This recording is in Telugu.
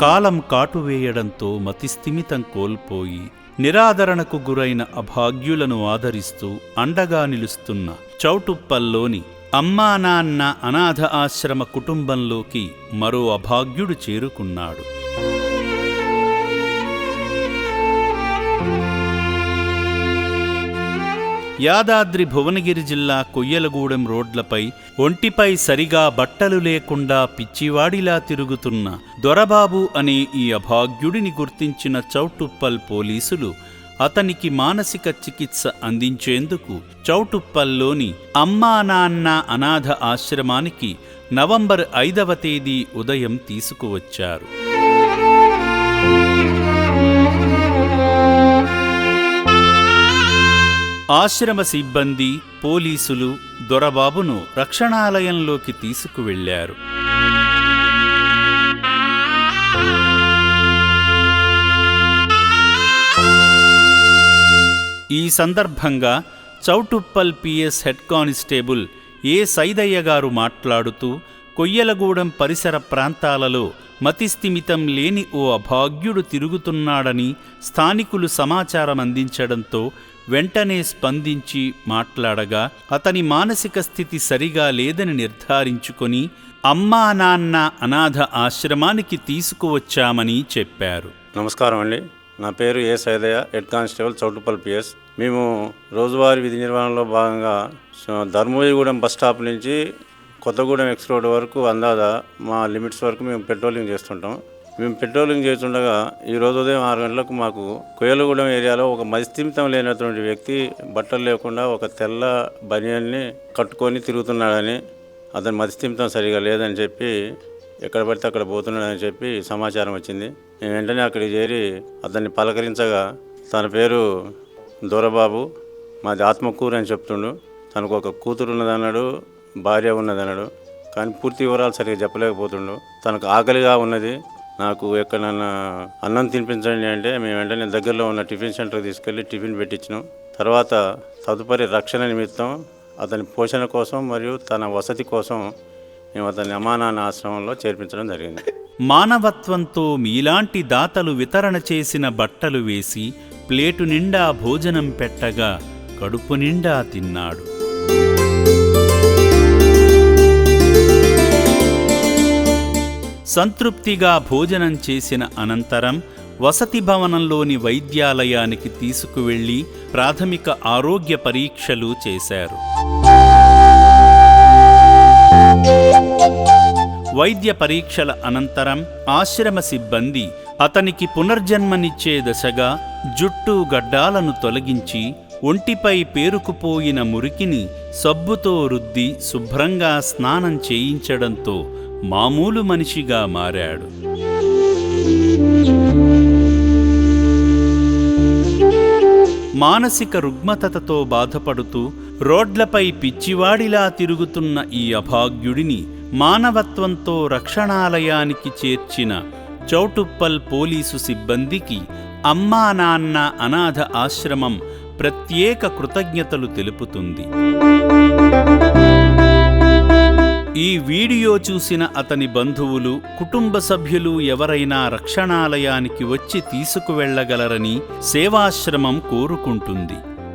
కాలం కాటువేయడంతో మతిస్థిమితం కోల్పోయి నిరాదరణకు గురైన అభాగ్యులను ఆదరిస్తూ అండగా నిలుస్తున్న చౌటుప్పల్లోని అమ్మా నాన్న అనాథ ఆశ్రమ కుటుంబంలోకి మరో అభాగ్యుడు చేరుకున్నాడు. యాదాద్రి భువనగిరి జిల్లా కొయ్యలగూడెం రోడ్లపై ఒంటిపై సరిగా బట్టలు లేకుండా పిచ్చివాడిలా తిరుగుతున్న దొరబాబు అనే ఈ అభాగ్యుడిని గుర్తించిన చౌటుప్పల్ పోలీసులు అతనికి మానసిక చికిత్స అందించేందుకు చౌటుప్పల్లోని అమ్మా నాన్న అనాథ ఆశ్రమానికి నవంబర్ ఐదవ తేదీ ఉదయం తీసుకువచ్చారు. ఆశ్రమ సిబ్బంది పోలీసులు దొరబాబును రక్షణాలయంలోకి తీసుకువెళ్ళారు ఈ సందర్భంగా Choutuppal PS head constable A Saidaiah గారు మాట్లాడుతూ కొయ్యలగూడెం పరిసర ప్రాంతాలలో మతిస్థిమితం లేని ఓ అభాగ్యుడు తిరుగుతున్నాడని స్థానికులు సమాచారం అందించడంతో వెంటనే స్పందించి మాట్లాడగా అతని మానసిక స్థితి సరిగా లేదని నిర్ధారించుకొని అమ్మా నాన్న అనాథ ఆశ్రమానికి తీసుకువచ్చామని చెప్పారు. నమస్కారం అండి. నా పేరు A Saidaiah head constable Choutuppal P. S రోజువారీ విధి నిర్వహణలో భాగంగా ధర్మోజిగూడెం బస్ స్టాప్ నుంచి కొత్తగూడెం ఎక్స్ రోడ్ వరకు అందాదా మా లిమిట్స్ వరకు మేము పెట్రోలింగ్ చేస్తుంటాం. మేము పెట్రోలింగ్ చేస్తుండగా ఈ రోజు ఉదయం ఆరు గంటలకు మాకు కోయలగూడెం ఏరియాలో ఒక మస్తిమితం లేనటువంటి వ్యక్తి బట్టలు లేకుండా ఒక తెల్ల బనియన్ని కట్టుకొని తిరుగుతున్నాడని అతని మస్తిమితం సరిగా లేదని చెప్పి ఎక్కడ పడితే అక్కడ పోతున్నాడని చెప్పి సమాచారం వచ్చింది. నేను వెంటనే అక్కడికి చేరి అతన్ని పలకరించగా తన పేరు దొరబాబు మాది ఆత్మకూరు అని చెప్తుండు. తనకు ఒక కూతురు ఉన్నదన్నాడు భార్య ఉన్నదన్నాడు కానీ పూర్తి వివరాలు సరిగ్గా చెప్పలేకపోతుండు. తనకు ఆకలిగా ఉన్నది. నాకు ఎక్కడన్నా అన్నం తినిపించండి అంటే మేము వెంటనే దగ్గరలో ఉన్న టిఫిన్ సెంటర్కి తీసుకెళ్ళి టిఫిన్ పెట్టించినాం. తర్వాత తదుపరి రక్షణ నిమిత్తం అతని పోషణ కోసం మరియు తన వసతి కోసం మేము అతన్ని అమానాన్న ఆశ్రమంలో చేర్పించడం జరిగింది. మానవత్వంతో మీలాంటి దాతలు వితరణ చేసిన బట్టలు వేసి ప్లేటు నిండా భోజనం పెట్టగా కడుపు నిండా తిన్నాడు. సంతృప్తిగా భోజనం చేసిన అనంతరం వసతి భవనంలోని వైద్యాలయానికి తీసుకువెళ్ళి ప్రాథమిక ఆరోగ్య పరీక్షలు చేశారు. వైద్య పరీక్షల అనంతరం ఆశ్రమ సిబ్బంది అతనికి పునర్జన్మనిచ్చే దశగా జుట్టు గడ్డాలను తొలగించి ఒంటిపై పేరుకుపోయిన మురికిని సబ్బుతో రుద్ది శుభ్రంగా స్నానం చేయించడంతో మామూలు మనిషిగా మారాడు. మానసిక రుగ్మతతో బాధపడుతూ రోడ్లపై పిచ్చివాడిలా తిరుగుతున్న ఈ అభాగ్యుడిని మానవత్వంతో రక్షణాలయానికి చేర్చిన చౌటుప్పల్ పోలీసు సిబ్బందికి అమ్మా నాన్న అనాథ ఆశ్రమం ప్రత్యేక కృతజ్ఞతలు తెలుపుతుంది. ఈ వీడియో చూసిన అతని బంధువులు కుటుంబ సభ్యులు ఎవరైనా రక్షణాలయానికి వచ్చి తీసుకువెళ్ళగలరని సేవాశ్రమం కోరుకుంటుంది.